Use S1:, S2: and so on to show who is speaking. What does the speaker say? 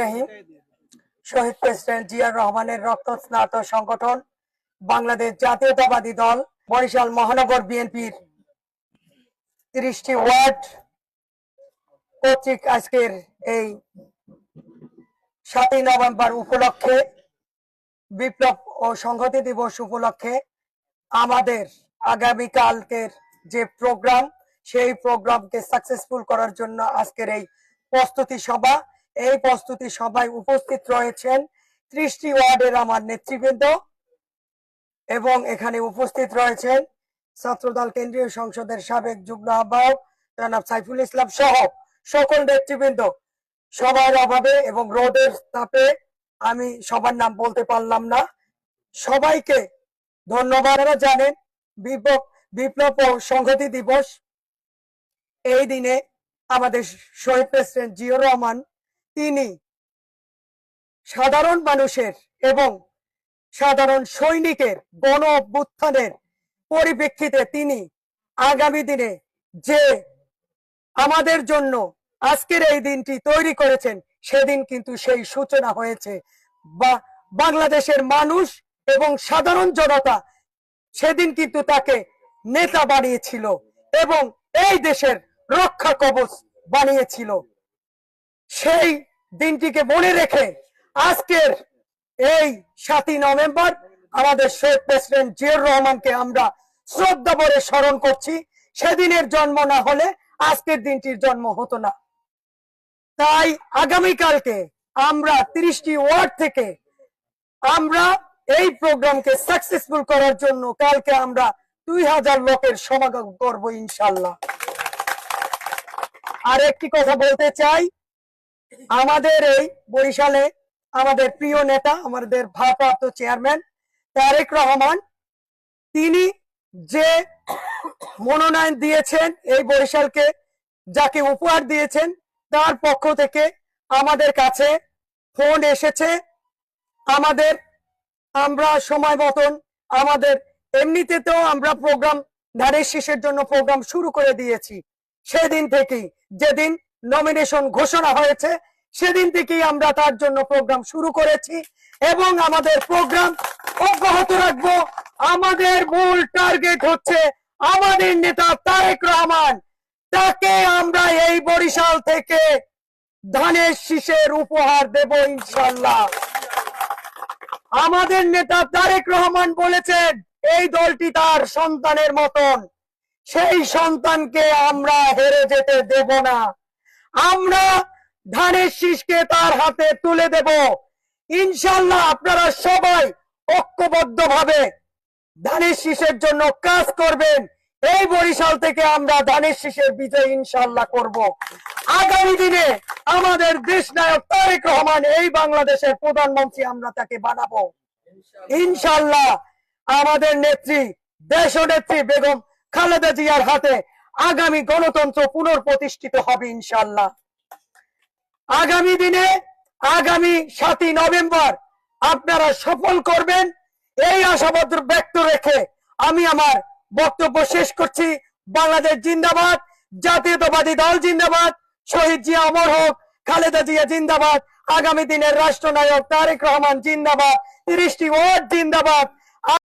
S1: রহিম, শহীদ president Ziaur রহমানের সংগঠন, বাংলাদেশ জাতীয়তাবাদী দল, বরিশাল মহানগর বিএনপির ওয়ার্ড কর্তৃক আজকের এই সাতই নভেম্বর উপলক্ষে, বিপ্লব ও সংহতি দিবস উপলক্ষে আমাদের আগামীকালকের যে প্রোগ্রাম, সেই প্রোগ্রামকে সাকসেসফুল করার জন্য আজকের এই প্রস্তুতি সভা এই প্রস্তুতি সভায় উপস্থিত রয়েছেন ত্রিশটি ওয়ার্ডের আমার নেতৃবৃন্দ এবং এখানে উপস্থিত রয়েছেন ছাত্রদল কেন্দ্রীয় সংসদের সাবেক যুগ্ম আহ্বায়ক জনাব সাইফুল ইসলাম সহ সকল নেতৃবৃন্দ। সবার অভাবে এবং রোদের তাপে আমি সবার নাম বলতে পারলাম না। সবাইকে ধন্যবাদ। জানেন বিপ্লব বিপ্লব ও সংহতি দিবস। এই দিনে আমাদের শহীদ প্রেসিডেন্ট জিয়র রহমান তিনি সাধারণ মানুষের এবং সাধারণ সৈনিকের গণ অভ্যুত্থানের পরিপ্রেক্ষিতে তিনি আগামী দিনে যে আমাদের জন্য আজকের এই দিনটি তৈরি করেছেন, সেদিন কিন্তু সেই সূচনা হয়েছে। বা বাংলাদেশের মানুষ এবং সাধারণ জনতা সেদিন কিন্তু তাকে নেতা বানিয়েছিল এবং এই দেশের রক্ষা কবচ বানিয়েছিল। সেই দিনটিকে মনে রেখে আজকের এই সাতই নভেম্বর আমাদের শেখ প্রেসিডেন্ট জিয়র রহমানকে আমরা শ্রদ্ধা ভরে স্মরণ করছি। সেদিনের জন্ম না হলে আজকের দিনটির জন্ম হতো না। তাই আগামীকালকে আমরা তিরিশটি ওয়ার্ড থেকে আমরা এই প্রোগ্রামকে সাকসেসফুল করার জন্য কালকে আমরা দুই হাজার লোকের সমাগম করব ইনশাল্লাহ আর একটি কথা বলতে চাই আমাদের এই বরিশালে আমাদের প্রিয় নেতা, আমাদের ভারপ্রাপ্ত চেয়ারম্যান তারেক রহমান, তিনি যে মনোনয়ন দিয়েছেন এই বরিশালকে, যাকে উপহার দিয়েছেন, তার পক্ষ থেকে আমাদের কাছে ফোন এসেছে। আমাদের, আমরা সময় মতন আমাদের এমনিতে তো আমরা প্রোগ্রাম নারী শেষের জন্য প্রোগ্রাম শুরু করে দিয়েছি। সেদিন থেকেই, যেদিন নমিনেশন ঘোষণা হয়েছে। সেদিন থেকেই আমরা তার জন্য প্রোগ্রাম শুরু করেছি এবং আমাদের প্রোগ্রাম অব্যাহত রাখব। আমাদের মূল টার্গেট হচ্ছে আমাদের নেতা তারেক রহমান। তাকে আমরা এই বরিশাল থেকে ধানের শীষের উপহার দেব ইনশাল্লাহ আমাদের নেতা তারেক রহমান বলেছেন, এই দলটি তার সন্তানের মতন। সেই সন্তানকে আমরা হেরে যেতে দেব না। আমরা ধানের শীষকে তার হাতে তুলে দেব। ইনশাল্লাহ আপনারা সবাই ঐক্যবদ্ধ ভাবে ধানের শীষের জন্য কাজ করবেন। এই বরিশাল থেকে আমরা ধানের শীষের বিজয় ইনশাল্লাহ করব। আগামী দিনে আমাদের দেশ নায়ক তারেক রহমান এই বাংলাদেশের প্রধানমন্ত্রী আমরা তাকে বানাবো। ইনশাল্লাহ আমাদের নেত্রী, দেশ নেত্রী বেগম খালেদা জিয়ার হাতে আগামী গণতন্ত্র পুনঃপ্রতিষ্ঠিত হবে ইনশাল্লাহ আগামী দিনে, আগামী সাতই নভেম্বর আপনারা সফল করবেন। এই আশাবাদ ব্যক্ত রেখে আমি আমার বক্তব্য শেষ করছি। বাংলাদেশ জিন্দাবাদ, জাতীয়তাবাদী দল জিন্দাবাদ, শহীদ জিয়া অমর হোক, খালেদা জিয়া জিন্দাবাদ, আগামী দিনের রাষ্ট্রনায়ক তারেক রহমান জিন্দাবাদ, তিরিশটি ওয়ার্ড জিন্দাবাদ।